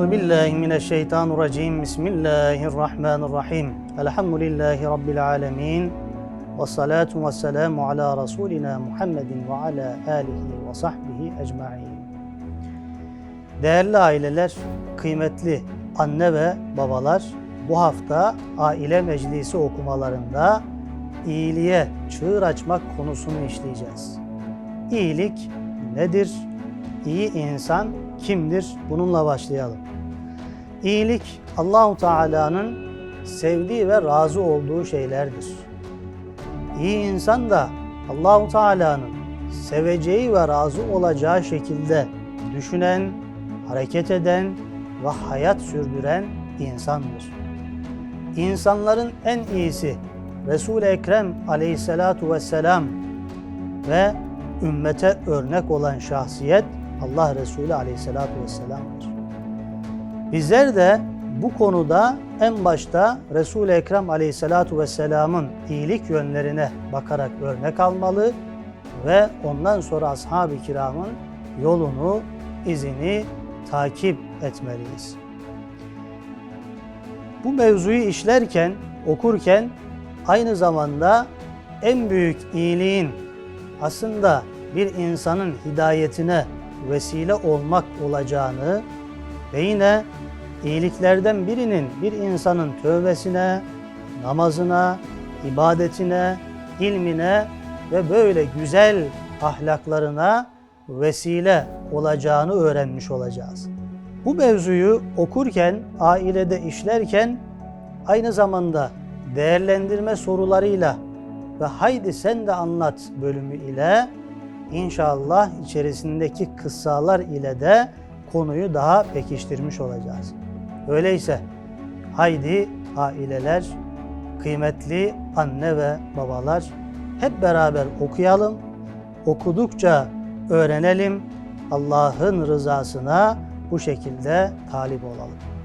Euzu billahi mineşşeytanirracim. Bismillahirrahmanirrahim. Elhamdülillahi rabbil alamin. Ve salatu ve selamu ala rasulina Muhammedin ve ala alihi ve sahbihi ecmaîn. Değerli aileler, kıymetli anne ve babalar, bu hafta aile meclisi okumalarında iyiliğe çığır açmak konusunu işleyeceğiz. İyilik nedir? İyi insan kimdir? Bununla başlayalım. İyilik Allahu Teala'nın sevdiği ve razı olduğu şeylerdir. İyi insan da Allahu Teala'nın seveceği ve razı olacağı şekilde düşünen, hareket eden ve hayat sürdüren insandır. İnsanların en iyisi Resul-i Ekrem aleyhissalatu vesselam ve ümmete örnek olan şahsiyet Allah Resulü aleyhissalatu vesselam'dır. Bizler de bu konuda en başta Resul-i Ekrem aleyhissalatu vesselamın iyilik yönlerine bakarak örnek almalı ve ondan sonra ashab-ı kiramın yolunu, izini takip etmeliyiz. Bu mevzuyu işlerken, okurken aynı zamanda en büyük iyiliğin aslında bir insanın hidayetine vesile olmak olacağını ve yine iyiliklerden birinin bir insanın tövbesine, namazına, ibadetine, ilmine ve böyle güzel ahlaklarına vesile olacağını öğrenmiş olacağız. Bu mevzuyu okurken, ailede işlerken aynı zamanda değerlendirme sorularıyla ve haydi sen de anlat bölümü ile inşallah içerisindeki kıssalar ile de konuyu daha pekiştirmiş olacağız. Öyleyse haydi aileler, kıymetli anne ve babalar hep beraber okuyalım. Okudukça öğrenelim. Allah'ın rızasına bu şekilde talip olalım.